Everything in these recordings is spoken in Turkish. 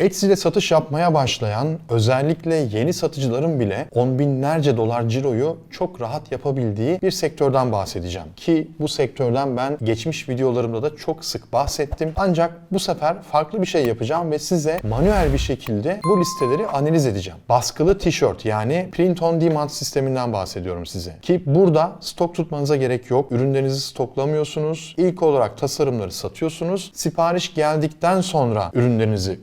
Etsy'de satış yapmaya başlayan özellikle yeni satıcıların bile on binlerce dolar ciroyu çok rahat yapabildiği bir sektörden bahsedeceğim. Ki bu sektörden ben geçmiş videolarımda da çok sık bahsettim. Ancak bu sefer farklı bir şey yapacağım ve size manuel bir şekilde bu listeleri analiz edeceğim. Baskılı tişört yani print on demand sisteminden bahsediyorum size. Ki burada stok tutmanıza gerek yok. Ürünlerinizi stoklamıyorsunuz. İlk olarak tasarımları satıyorsunuz. Sipariş geldikten sonra ürünlerinizi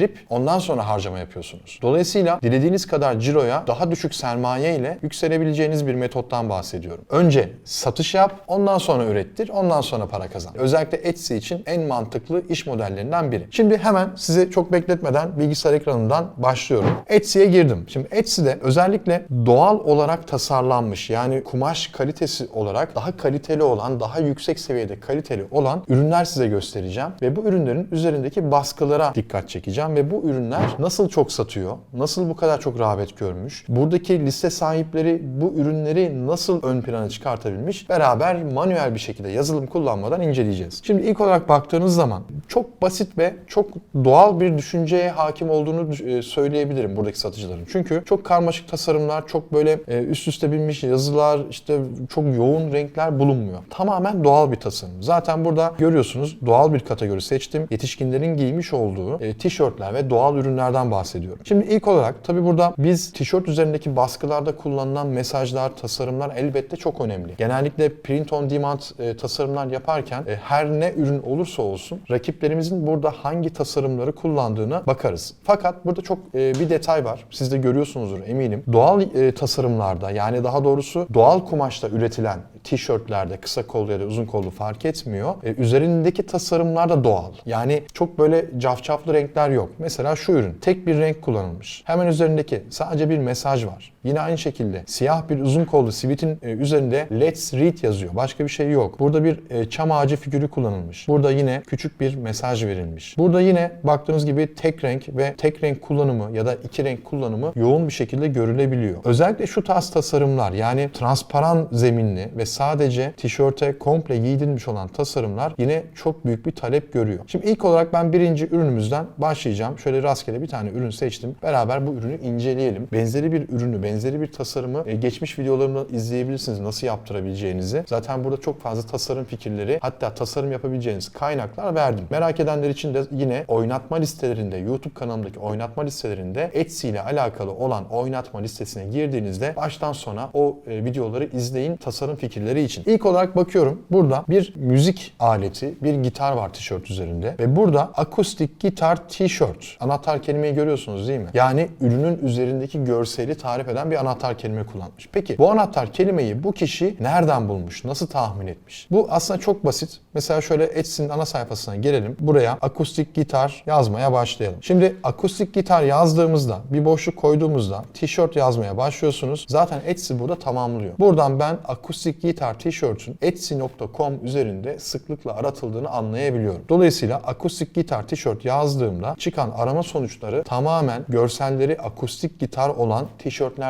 ürettirip ondan sonra harcama yapıyorsunuz. Dolayısıyla dilediğiniz kadar ciroya daha düşük sermaye ile yükselebileceğiniz bir metottan bahsediyorum. Önce satış yap, ondan sonra ürettir, ondan sonra para kazan. Özellikle Etsy için en mantıklı iş modellerinden biri. Şimdi hemen sizi çok bekletmeden bilgisayar ekranından başlıyorum. Etsy'ye girdim. Şimdi Etsy'de özellikle doğal olarak tasarlanmış yani kumaş kalitesi olarak daha kaliteli olan, daha yüksek seviyede kaliteli olan ürünler size göstereceğim ve bu ürünlerin üzerindeki baskılara dikkat çekeceğim ve bu ürünler nasıl çok satıyor, nasıl bu kadar çok rağbet görmüş, buradaki liste sahipleri bu ürünleri nasıl ön plana çıkartabilmiş beraber manuel bir şekilde yazılım kullanmadan inceleyeceğiz. Şimdi ilk olarak baktığınız zaman çok basit ve çok doğal bir düşünceye hakim olduğunu e, söyleyebilirim buradaki satıcıların. Çünkü çok karmaşık tasarımlar, çok böyle e, üst üste binmiş yazılar, işte çok yoğun renkler bulunmuyor. Tamamen doğal bir tasarım. Zaten burada görüyorsunuz doğal bir kategori seçtim. Yetişkinlerin giymiş olduğu e, tişörtler ve doğal ürünlerden bahsediyorum. Şimdi ilk olarak tabii burada biz tişört üzerindeki baskılarda kullanılan mesajlar, tasarımlar elbette çok önemli. Genellikle print on demand e, tasarımlar yaparken e, her ne ürün olursa olsun rakiplerimizin burada hangi tasarımları kullandığına bakarız. Fakat burada çok e, bir detay var. Siz de görüyorsunuzdur eminim. Doğal e, tasarımlarda yani daha doğrusu doğal kumaşta üretilen tişörtlerde kısa kollu ya da uzun kollu fark etmiyor. E, üzerindeki tasarımlar da doğal. Yani çok böyle cafcaflı renkler yok. Mesela şu ürün tek bir renk kullanılmış. Hemen üzerindeki sadece bir mesaj var. Yine aynı şekilde siyah bir uzun kollu sivitin e, üzerinde Let's Read yazıyor. Başka bir şey yok. Burada bir e, çam ağacı figürü kullanılmış. Burada yine küçük bir mesaj verilmiş. Burada yine baktığınız gibi tek renk ve tek renk kullanımı ya da iki renk kullanımı yoğun bir şekilde görülebiliyor. Özellikle şu tarz tasarımlar yani transparan zeminli ve sadece tişörte komple giydirilmiş olan tasarımlar yine çok büyük bir talep görüyor. Şimdi ilk olarak ben birinci ürünümüzden başlayacağım. Şöyle rastgele bir tane ürün seçtim. Beraber bu ürünü inceleyelim. Benzeri bir ürünü, benzeri bir tasarımı e, geçmiş videolarımda izleyebilirsiniz nasıl yaptırabileceğinizi. Zaten burada çok fazla tasarım fikirleri hatta tasarım yapabileceğiniz kaynaklar verdim. Merak edenler için de yine oynatma listelerinde, YouTube kanalımdaki oynatma listelerinde Etsy ile alakalı olan oynatma listesine girdiğinizde baştan sona o e, videoları izleyin tasarım fikirleri için. İlk olarak bakıyorum burada bir müzik aleti, bir gitar var tişört üzerinde ve burada akustik gitar tişört. Anahtar kelimeyi görüyorsunuz değil mi? Yani ürünün üzerindeki görseli tarif eden bir anahtar kelime kullanmış. Peki bu anahtar kelimeyi bu kişi nereden bulmuş? Nasıl tahmin etmiş? Bu aslında çok basit. Mesela şöyle Etsy'nin ana sayfasına gelelim. Buraya akustik gitar yazmaya başlayalım. Şimdi akustik gitar yazdığımızda, bir boşluk koyduğumuzda tişört yazmaya başlıyorsunuz. Zaten Etsy burada tamamlıyor. Buradan ben akustik gitar tişörtün etsy.com üzerinde sıklıkla aratıldığını anlayabiliyorum. Dolayısıyla akustik gitar tişört yazdığımda çıkan arama sonuçları tamamen görselleri akustik gitar olan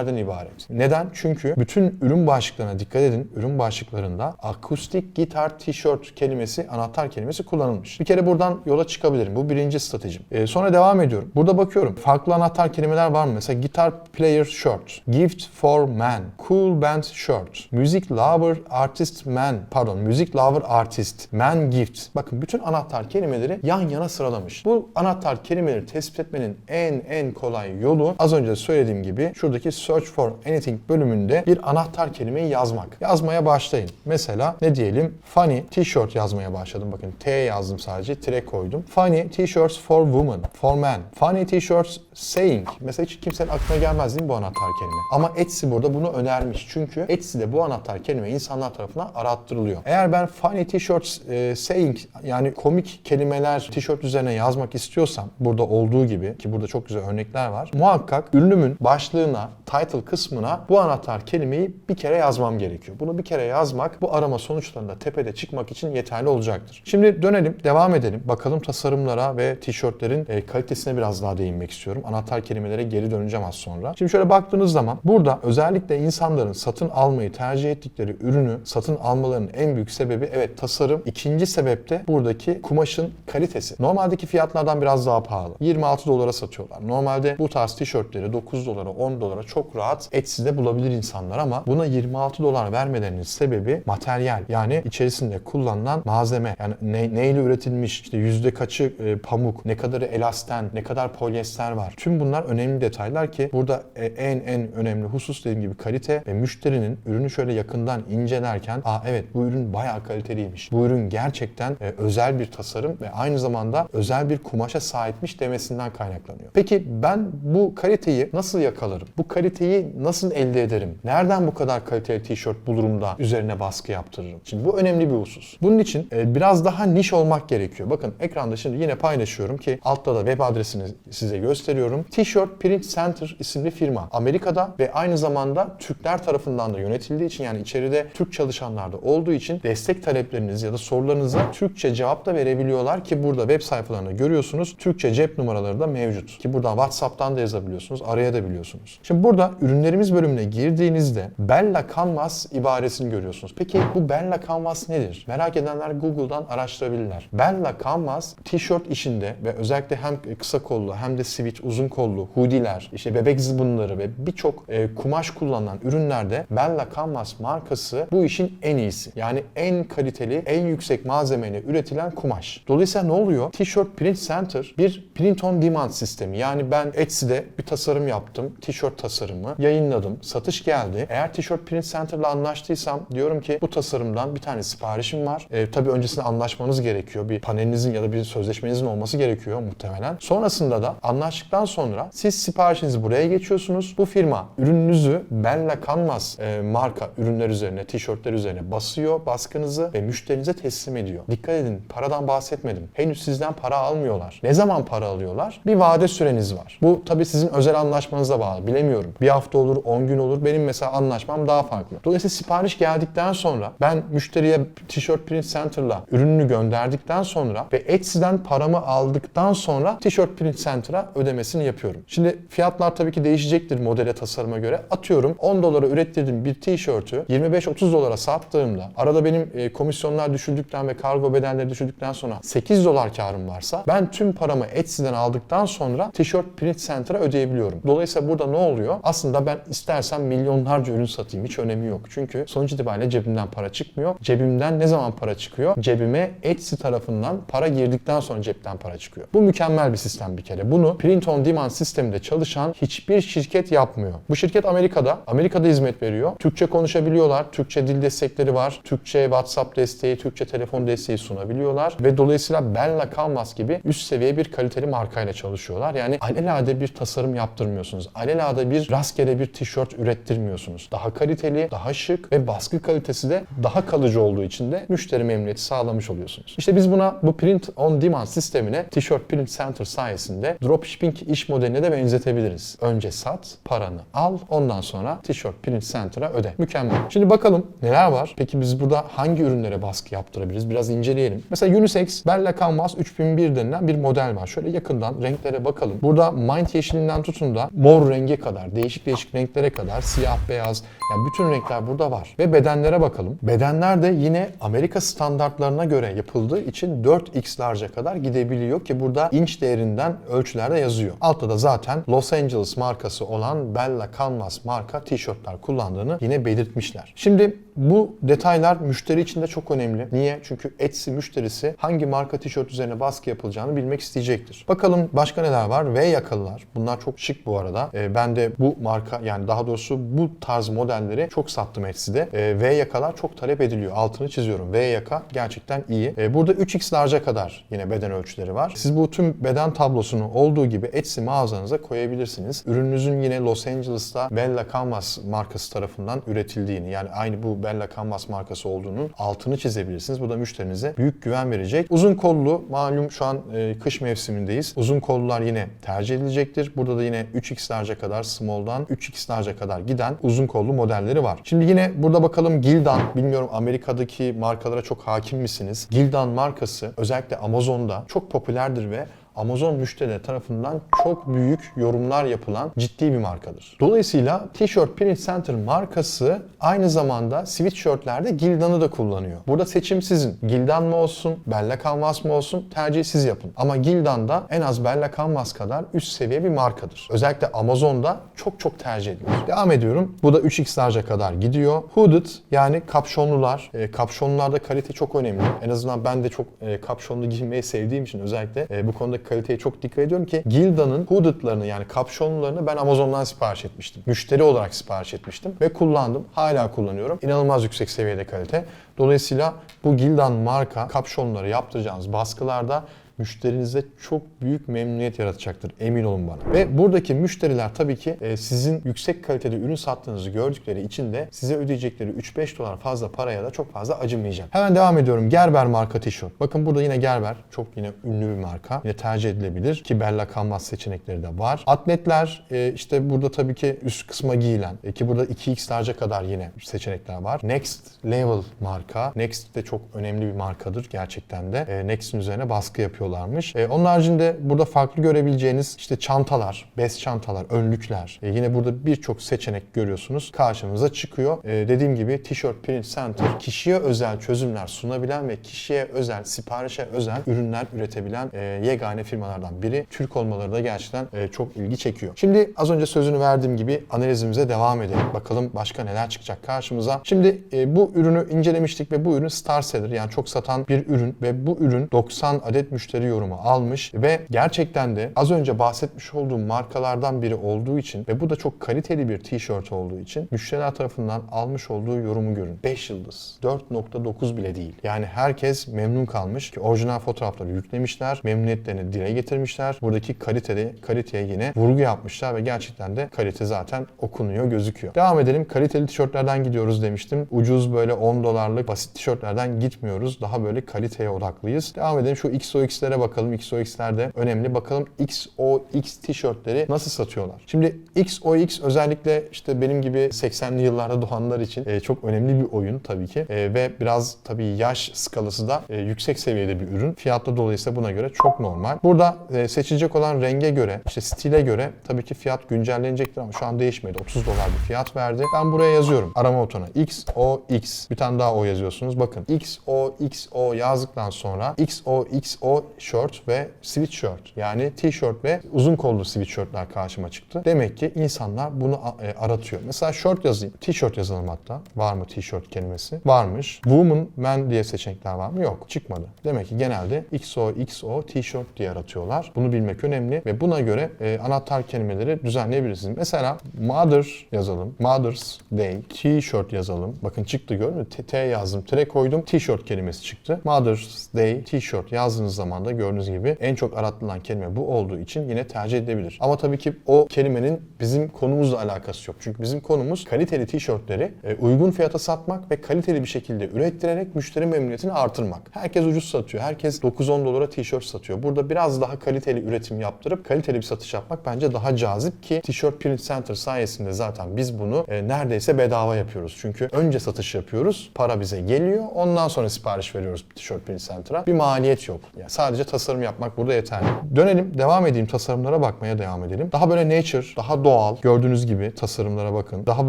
tişörtlerden ibaret. Neden? Çünkü bütün ürün başlıklarına dikkat edin. Ürün başlıklarında akustik gitar tişört kelimesi, anahtar kelimesi kullanılmış. Bir kere buradan yola çıkabilirim. Bu birinci stratejim. Ee, sonra devam ediyorum. Burada bakıyorum. Farklı anahtar kelimeler var mı? Mesela guitar player shirt, gift for man, cool band shirt, music lover artist man, pardon music lover artist, man gift. Bakın bütün anahtar kelimeleri yan yana sıralamış. Bu anahtar kelimeleri tespit etmenin en en kolay yolu az önce söylediğim gibi şuradaki search for anything bölümünde bir anahtar kelimeyi yazmak. Yazmaya başlayın. Mesela ne diyelim? Funny t-shirt yazmaya başladım. Bakın T yazdım sadece. Tire koydum. Funny t-shirts for women, for men. Funny t-shirts saying. Mesela hiç kimsenin aklına gelmez değil mi bu anahtar kelime? Ama Etsy burada bunu önermiş. Çünkü Etsy'de bu anahtar kelime insanlar tarafından arattırılıyor. Eğer ben funny t-shirts e, saying yani komik kelimeler tişört üzerine yazmak istiyorsam burada olduğu gibi ki burada çok güzel örnekler var. Muhakkak ürünümün başlığına, title kısmına bu anahtar kelimeyi bir kere yazmam gerekiyor. Bunu bir kere yazmak bu arama sonuçlarında tepede çıkmak için yeterli olacaktır. Şimdi dönelim, devam edelim. Bakalım tasarımlara ve tişörtlerin e, kalitesine biraz daha değinmek istiyorum. Anahtar kelimelere geri döneceğim az sonra. Şimdi şöyle baktığınız zaman burada özellikle insanların satın almayı tercih ettikleri ürünü satın almalarının en büyük sebebi evet tasarım. İkinci sebep de buradaki kumaşın kalitesi. Normaldeki fiyatlardan biraz daha pahalı. 26 dolara satıyorlar. Normalde bu tarz tişörtleri 9 dolara 10 dolara çok rahat Etsy'de bulabilir insanlar ama buna 26 dolar vermelerinin sebebi materyal. Yani içerisinde kullanılan malzeme. Yani ne, neyle üretilmiş, işte yüzde kaçı e, pamuk, ne kadarı elasten, ne kadar polyester var. Tüm bunlar önemli detaylar ki burada e, en en önemli husus dediğim gibi kalite ve müşterinin ürünü şöyle yakından incelerken aa evet bu ürün bayağı kaliteliymiş. Bu ürün gerçekten e, özel bir tasarım ve aynı zamanda özel bir kumaşa sahipmiş demesinden kaynaklanıyor. Peki ben bu kaliteyi nasıl yakalarım? Bu kaliteyi nasıl elde ederim? Nereden bu kadar kaliteli tişört bulurum da üzerine baskı yaptırırım? Şimdi bu önemli bir husus. Bunun için e, biraz daha niş olmak gerekiyor. Bakın ekranda şimdi yine paylaşıyorum ki altta da web adresini size gösteriyorum. T-shirt Print Center isimli firma. Amerika'da ve aynı zamanda Türkler tarafından da yönetildiği için yani içeride Türk çalışanlar da olduğu için destek talepleriniz ya da sorularınıza Türkçe cevap da verebiliyorlar ki burada web sayfalarını görüyorsunuz. Türkçe cep numaraları da mevcut. Ki buradan WhatsApp'tan da yazabiliyorsunuz, arayabiliyorsunuz. Şimdi burada ürünlerimiz bölümüne girdiğinizde Bella Canvas ibaresini görüyorsunuz. Peki bu Bella Canvas nedir? Merak edenler Google'dan araştırabilirler. Bella Canvas tişört işinde ve özellikle hem kısa kollu hem de sivit uzun kollu hoodie'ler, işte bebek zıbınları ve birçok e, kumaş kullanılan ürünlerde Bella Canvas markası bu işin en iyisi. Yani en kaliteli, en yüksek malzemeyle üretilen kumaş. Dolayısıyla ne oluyor? T-shirt Print Center bir print on demand sistemi. Yani ben Etsy'de bir tasarım yaptım. Tişört tasarımı yayınladım. Satış geldi. Eğer Tişört Print Center'la anlaştıysam diyorum ki bu tasarımdan bir tane siparişim var. E, tabii öncesinde anlaşmanız gerekiyor. Bir panelinizin ya da bir sözleşmenizin olması gerekiyor muhtemelen. Sonrasında da anlaştıktan sonra siz siparişinizi buraya geçiyorsunuz. Bu firma ürününüzü Bella Canvas e, marka ürünler üzerine, tişörtler üzerine basıyor baskınızı ve müşterinize teslim ediyor. Dikkat edin paradan bahsetmedim. Henüz sizden para almıyorlar. Ne zaman para alıyorlar? Bir vade süreniz var. Bu tabii sizin özel anlaşmanıza bağlı. Bilemiyorum. Bir hafta olur, 10 gün olur. Benim mesela anlaşmam daha farklı. Dolayısıyla sipariş geldikten sonra ben müşteriye Tişört Print Center'la ürününü gönderdikten sonra ve Etsy'den paramı aldıktan sonra Tişört Print Center'a ödemesini yapıyorum. Şimdi fiyatlar tabii ki değişecektir modele tasarıma göre. Atıyorum 10 dolara ürettirdiğim bir tişörtü 25-30 dolara sattığımda arada benim e, komisyonlar düşürdükten ve kargo bedelleri düşürdükten sonra 8 dolar karım varsa ben tüm paramı Etsy'den aldıktan sonra Tişört Print Center'a ödeyebiliyorum. Dolayısıyla burada ne oluyor? Aslında ben istersen milyonlarca ürün satayım hiç önemi yok. Çünkü sonuç itibariyle cebimden para çıkmıyor. Cebimden ne zaman para çıkıyor? Cebime Etsy tarafından para girdikten sonra cepten para çıkıyor. Bu mükemmel bir sistem bir kere. Bunu print on demand sisteminde çalışan hiçbir şirket yapmıyor. Bu şirket Amerika'da. Amerika'da hizmet veriyor. Türkçe konuşabiliyorlar. Türkçe dil destekleri var. Türkçe WhatsApp desteği, Türkçe telefon desteği sunabiliyorlar. Ve dolayısıyla Bella Canvas gibi üst seviye bir kaliteli markayla çalışıyorlar. Yani alelade bir tasarım yaptırmıyorsunuz. Alelade bir rastgele bir tişört ürettirmiyorsunuz. Daha kaliteli, daha şık ve baskı kalitesi de daha kalıcı olduğu için de müşteri memnuniyeti sağlamış oluyorsunuz. İşte biz buna bu print on demand sistemine Tişört Print Center sayesinde dropshipping iş modeline de benzetebiliriz. Önce sat, paranı al, ondan sonra Tişört Print Center'a öde. Mükemmel. Şimdi bakalım neler var? Peki biz burada hangi ürünlere baskı yaptırabiliriz? Biraz inceleyelim. Mesela Unisex Bella Canvas 3001 denilen bir model var. Şöyle yakından renklere bakalım. Burada Mind yeşilinden tutun da mor renge kadar, değişik değişik renklere kadar, siyah, beyaz, yani bütün renkler burada var. Ve bedenlere bakalım. Bedenler de yine Amerika standartlarına göre yapıldığı için 4x large'a kadar gidebiliyor ki burada inç değerinden ölçülerde yazıyor. Altta da zaten Los Angeles markası olan Bella Canvas marka tişörtler kullandığını yine belirtmişler. Şimdi bu detaylar müşteri için de çok önemli. Niye? Çünkü Etsy müşterisi hangi marka tişört üzerine baskı yapılacağını bilmek isteyecektir. Bakalım başka neler var? V yakalılar. Bunlar çok şık bu arada. Ee, ben de bu marka yani daha doğrusu bu tarz modelleri çok sattım Etsy'de. Ee, v yakalar çok talep ediliyor. Altını çiziyorum. V yaka gerçekten iyi. Ee, burada 3x large'a kadar yine beden ölçüleri var. Siz bu tüm beden tablosunu olduğu gibi Etsy mağazanıza koyabilirsiniz. Ürününüzün yine Los Angeles'ta Bella Canvas markası tarafından üretildiğini yani aynı bu Bella Canvas markası olduğunun altını çizebilirsiniz. Bu da müşterinize büyük güven verecek. Uzun kollu malum şu an e, kış mevsimindeyiz. Uzun kollular yine tercih edilecektir. Burada da yine 3x large'a kadar small'dan 3x large'a kadar giden uzun kollu modelleri var. Şimdi yine burada bakalım Gildan. Bilmiyorum Amerika'daki markalara çok hakim misiniz? Gildan markası özellikle Amazon'da çok popülerdir ve Amazon müşterileri tarafından çok büyük yorumlar yapılan ciddi bir markadır. Dolayısıyla T-shirt Print Center markası aynı zamanda sweatshirtlerde Gildan'ı da kullanıyor. Burada seçim sizin. Gildan mı olsun, Bella Canvas mı olsun tercih siz yapın. Ama Gildan da en az Bella Canvas kadar üst seviye bir markadır. Özellikle Amazon'da çok çok tercih edilir. Devam ediyorum. Bu da 3x large'a kadar gidiyor. Hooded yani kapşonlular. E, kapşonlularda kalite çok önemli. En azından ben de çok e, kapşonlu giymeyi sevdiğim için özellikle e, bu konuda kaliteye çok dikkat ediyorum ki Gilda'nın hooded'larını yani kapşonlularını ben Amazon'dan sipariş etmiştim. Müşteri olarak sipariş etmiştim ve kullandım. Hala kullanıyorum. İnanılmaz yüksek seviyede kalite. Dolayısıyla bu Gildan marka kapşonları yaptıracağınız baskılarda müşterinize çok büyük memnuniyet yaratacaktır. Emin olun bana. Ve buradaki müşteriler tabii ki e, sizin yüksek kalitede ürün sattığınızı gördükleri için de size ödeyecekleri 3-5 dolar fazla paraya da çok fazla acımayacak. Hemen devam ediyorum. Gerber marka tişört. Bakın burada yine Gerber çok yine ünlü bir marka. Yine tercih edilebilir ki Bella Canvas seçenekleri de var. Atletler e, işte burada tabii ki üst kısma giyilen e, ki burada 2x large'a kadar yine seçenekler var. Next Level marka. Next de çok önemli bir markadır gerçekten de. Next'in üzerine baskı yapıyorlarmış. E, onun haricinde burada farklı görebileceğiniz işte çantalar, bez çantalar, önlükler. E, yine burada birçok seçenek görüyorsunuz. Karşımıza çıkıyor. E, dediğim gibi T-shirt Print Center kişiye özel çözümler sunabilen ve kişiye özel, siparişe özel ürünler üretebilen e, yegane firmalardan biri. Türk olmaları da gerçekten e, çok ilgi çekiyor. Şimdi az önce sözünü verdiğim gibi analizimize devam edelim. Bakalım başka neler çıkacak karşımıza. Şimdi e, bu ürünü incelemiştik ve bu ürün star seller yani çok satan bir ürün ve bu ürün 90 adet müşteri yorumu almış ve gerçekten de az önce bahsetmiş olduğum markalardan biri olduğu için ve bu da çok kaliteli bir tişört olduğu için müşteriler tarafından almış olduğu yorumu görün. 5 yıldız. 4.9 bile değil. Yani herkes memnun kalmış ki orijinal fotoğrafları yüklemişler. Memnuniyetlerini dile getirmişler. Buradaki kalitede kaliteye yine vurgu yapmışlar ve gerçekten de kalite zaten okunuyor, gözüküyor. Devam edelim. Kaliteli tişörtlerden gidiyoruz demiştim. Ucuz böyle 10 dolarlık basit tişörtlerden gitmiyoruz. Daha böyle kaliteye odaklıyız. Devam edelim. Şu XOX'lere bakalım. XOX'ler de önemli. Bakalım XOX tişörtleri nasıl satıyorlar? Şimdi XOX özellikle işte benim gibi 80'li yıllarda doğanlar için e, çok önemli bir oyun tabii ki. E, ve biraz tabii yaş skalası da e, yüksek seviyede bir ürün. Fiyatlı dolayısıyla buna göre çok normal. Burada seçilecek olan renge göre, işte stile göre tabii ki fiyat güncellenecektir ama şu an değişmedi. 30 dolar bir fiyat verdi. Ben buraya yazıyorum. Arama butona XOX. Bir tane daha O yazıyorsunuz. Bakın XOXO yazdıktan sonra XOXO shirt ve sweatshirt yani t-shirt ve uzun kollu sweatshirtler karşıma çıktı. Demek ki insanlar bunu e, aratıyor. Mesela shirt yazayım. T-shirt yazalım hatta. Var mı t-shirt kelimesi? Varmış. Woman, man diye seçenekler var mı? Yok. Çıkmadı. Demek ki genelde XO, XO, t-shirt diye aratıyorlar. Bunu bilmek önemli ve buna göre e, anahtar kelimeleri düzenleyebilirsiniz. Mesela mother yazalım. Mother's Day. T-shirt yazalım. Bakın çıktı gördün mü? T, T yazdım. Tere koydum. T-shirt kelimesi çıktı. Mother's Day T-shirt yazdığınız zaman da gördüğünüz gibi en çok aratılan kelime bu olduğu için yine tercih edilebilir. Ama tabii ki o kelimenin bizim konumuzla alakası yok. Çünkü bizim konumuz kaliteli tişörtleri e, uygun fiyata satmak ve kaliteli bir şekilde ürettirerek müşteri memnuniyetini artırmak. Herkes ucuz satıyor. Herkes 9-10 dolara tişört satıyor. Burada biraz daha kaliteli üretim yaptırıp kaliteli bir satış yapmak bence daha cazip ki Tişört Print Center sayesinde zaten biz bunu e, neredeyse bedava yapıyoruz. Çünkü önce satış yapıyoruz, para bize geliyor. Ondan sonra sipariş veriyoruz Tişört Print Center'a. Bir maliyet yok. Yani sadece tasarım yapmak burada yeterli. Dönelim, devam edeyim tasarımlara bakmaya devam edelim. Daha böyle nature, daha doğal. Gördüğünüz gibi tasarımlara bakın. Daha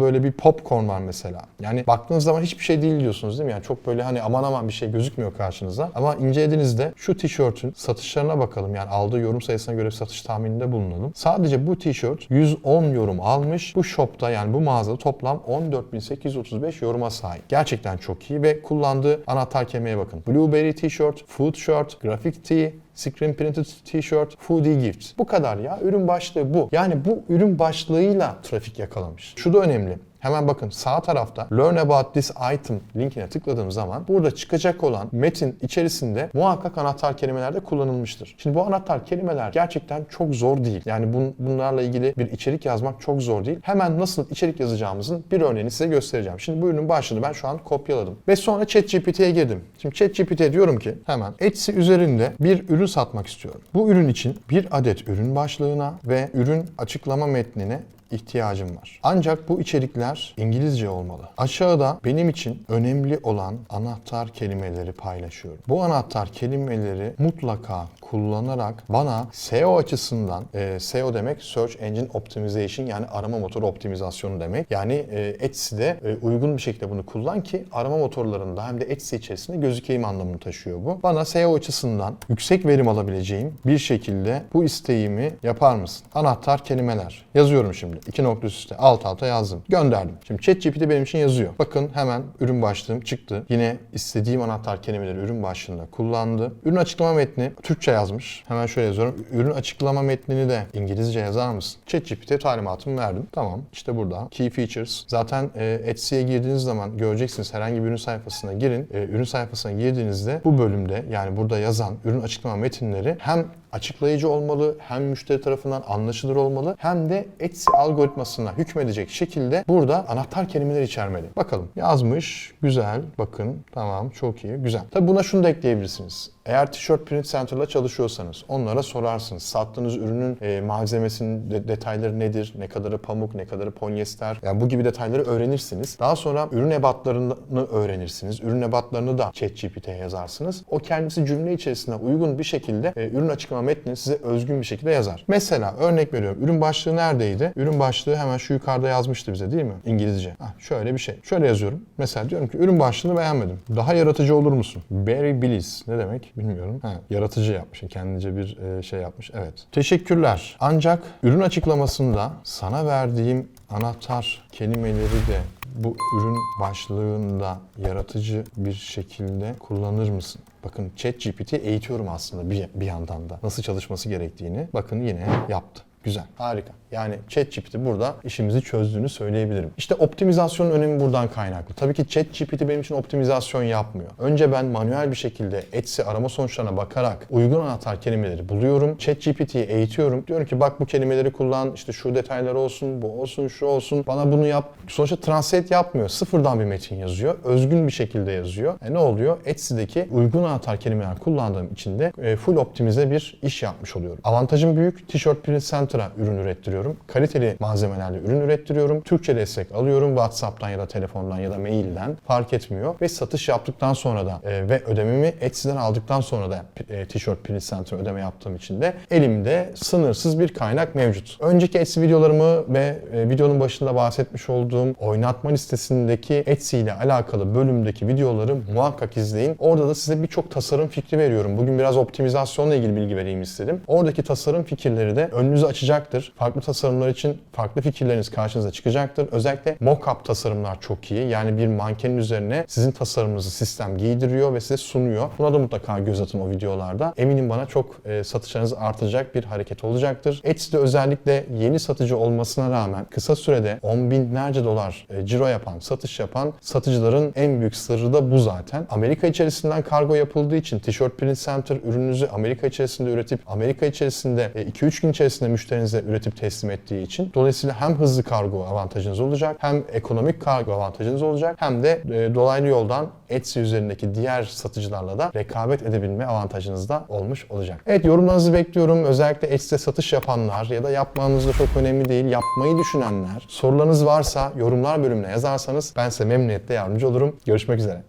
böyle bir popcorn var mesela. Yani baktığınız zaman hiçbir şey değil diyorsunuz değil mi? Yani çok böyle hani aman aman bir şey gözükmüyor karşınıza. Ama incelediğinizde şu tişörtün satışlarına bakalım. Yani aldığı yorum sayısına göre satış tahmininde bulunalım. Sadece bu tişört 110 yorum almış. Bu shopta yani bu mağazada toplam 14.835 yoruma sahip. Gerçekten çok iyi ve kullandığı anahtar kelimeye bakın. Blueberry tişört, food shirt, graphic tee, Screen printed t-shirt, foodie gifts. Bu kadar ya. Ürün başlığı bu. Yani bu ürün başlığıyla trafik yakalamış. Şu da önemli. Hemen bakın sağ tarafta Learn about this item linkine tıkladığım zaman burada çıkacak olan metin içerisinde muhakkak anahtar kelimeler de kullanılmıştır. Şimdi bu anahtar kelimeler gerçekten çok zor değil. Yani bun- bunlarla ilgili bir içerik yazmak çok zor değil. Hemen nasıl içerik yazacağımızın bir örneğini size göstereceğim. Şimdi bu ürünün başlığını ben şu an kopyaladım. Ve sonra ChatGPT'ye girdim. Şimdi ChatGPT'ye diyorum ki hemen Etsy üzerinde bir ürün satmak istiyorum. Bu ürün için bir adet ürün başlığına ve ürün açıklama metnine ihtiyacım var. Ancak bu içerikler İngilizce olmalı. Aşağıda benim için önemli olan anahtar kelimeleri paylaşıyorum. Bu anahtar kelimeleri mutlaka kullanarak bana SEO açısından, e, SEO demek Search Engine Optimization yani arama motoru optimizasyonu demek. Yani e, Etsy'de e, uygun bir şekilde bunu kullan ki arama motorlarında hem de Etsy içerisinde gözükeyim anlamını taşıyor bu. Bana SEO açısından yüksek verim alabileceğim bir şekilde bu isteğimi yapar mısın? Anahtar kelimeler. Yazıyorum şimdi. İki nokta üstte alt alta yazdım. Gönderdim. Şimdi ChatGPT benim için yazıyor. Bakın hemen ürün başlığım çıktı. Yine istediğim anahtar kelimeleri ürün başlığında kullandı. Ürün açıklama metni Türkçe yazmış. Hemen şöyle yazıyorum. Ürün açıklama metnini de İngilizce yazar mısın? ChatGPT'ye talimatımı verdim. Tamam. İşte burada. Key features. Zaten e, Etsy'ye girdiğiniz zaman göreceksiniz herhangi bir ürün sayfasına girin. E, ürün sayfasına girdiğinizde bu bölümde yani burada yazan ürün açıklama metinleri hem açıklayıcı olmalı, hem müşteri tarafından anlaşılır olmalı, hem de Etsy algoritmasına hükmedecek şekilde burada anahtar kelimeler içermeli. Bakalım yazmış, güzel, bakın, tamam, çok iyi, güzel. Tabi buna şunu da ekleyebilirsiniz. Eğer Tişört Print Center'la çalışıyorsanız onlara sorarsınız. Sattığınız ürünün e, malzemesinin de- detayları nedir? Ne kadarı pamuk, ne kadarı polyester? Yani bu gibi detayları öğrenirsiniz. Daha sonra ürün ebatlarını öğrenirsiniz. Ürün ebatlarını da ChatGPT'ye yazarsınız. O kendisi cümle içerisinde uygun bir şekilde e, ürün açıklama metnini size özgün bir şekilde yazar. Mesela örnek veriyorum. Ürün başlığı neredeydi? Ürün başlığı hemen şu yukarıda yazmıştı bize değil mi? İngilizce. Hah, şöyle bir şey. Şöyle yazıyorum. Mesela diyorum ki ürün başlığını beğenmedim. Daha yaratıcı olur musun? Barry Billis. Ne demek? Bilmiyorum. Ha, yaratıcı yapmış. Kendince bir e, şey yapmış. Evet. Teşekkürler. Ancak ürün açıklamasında sana verdiğim anahtar kelimeleri de bu ürün başlığında yaratıcı bir şekilde kullanır mısın? Bakın ChatGPT eğitiyorum aslında bir, bir yandan da. Nasıl çalışması gerektiğini. Bakın yine yaptı. Güzel, harika. Yani ChatGPT burada işimizi çözdüğünü söyleyebilirim. İşte optimizasyonun önemi buradan kaynaklı. Tabii ki ChatGPT benim için optimizasyon yapmıyor. Önce ben manuel bir şekilde Etsy arama sonuçlarına bakarak uygun anahtar kelimeleri buluyorum. ChatGPT'yi eğitiyorum. Diyorum ki bak bu kelimeleri kullan, işte şu detaylar olsun, bu olsun, şu olsun. Bana bunu yap. Sonuçta translate yapmıyor. Sıfırdan bir metin yazıyor. Özgün bir şekilde yazıyor. E ne oluyor? Etsy'deki uygun anahtar kelimeler kullandığım için de e, full optimize bir iş yapmış oluyorum. Avantajım büyük. Tişört Print Center'a ürün ürettiriyorum. Kaliteli malzemelerle ürün ürettiriyorum. Türkçe destek alıyorum. WhatsApp'tan ya da telefondan ya da mailden fark etmiyor. Ve satış yaptıktan sonra da e, ve ödememi Etsy'den aldıktan sonra da e, Tişört Print Center ödeme yaptığım için de elimde sınırsız bir kaynak mevcut. Önceki Etsy videolarımı ve e, videonun başında bahsetmiş olduğum oynatma listesindeki Etsy ile alakalı bölümdeki videoları muhakkak izleyin. Orada da size birçok tasarım fikri veriyorum. Bugün biraz optimizasyonla ilgili bilgi vereyim istedim. Oradaki tasarım fikirleri de önünüzü açacaktır. Farklı tasarımlar için farklı fikirleriniz karşınıza çıkacaktır. Özellikle mock-up tasarımlar çok iyi. Yani bir mankenin üzerine sizin tasarımınızı sistem giydiriyor ve size sunuyor. Buna da mutlaka göz atın o videolarda. Eminim bana çok e, satışlarınız artacak bir hareket olacaktır. Etsy'de özellikle yeni satıcı olmasına rağmen kısa sürede on binlerce dolar e, ciro yapan, satış yapan satıcıların en büyük sırrı da bu zaten. Amerika içerisinden kargo yapıldığı için Tişört Print Center ürününüzü Amerika içerisinde üretip Amerika içerisinde 2-3 gün içerisinde müşterinize üretip teslim ettiği için dolayısıyla hem hızlı kargo avantajınız olacak hem ekonomik kargo avantajınız olacak hem de e, dolaylı yoldan Etsy üzerindeki diğer satıcılarla da rekabet edebilme avantajınız da olmuş olacak. Evet yorumlarınızı bekliyorum. Özellikle Etsy'de satış yapanlar ya da yapmanız da çok önemli değil. Yapmayı düşünenler. Sorularınız varsa yorumlar bölümüne yazarsanız ben size memnuniyetle yardımcı olurum. Görüşmek üzere.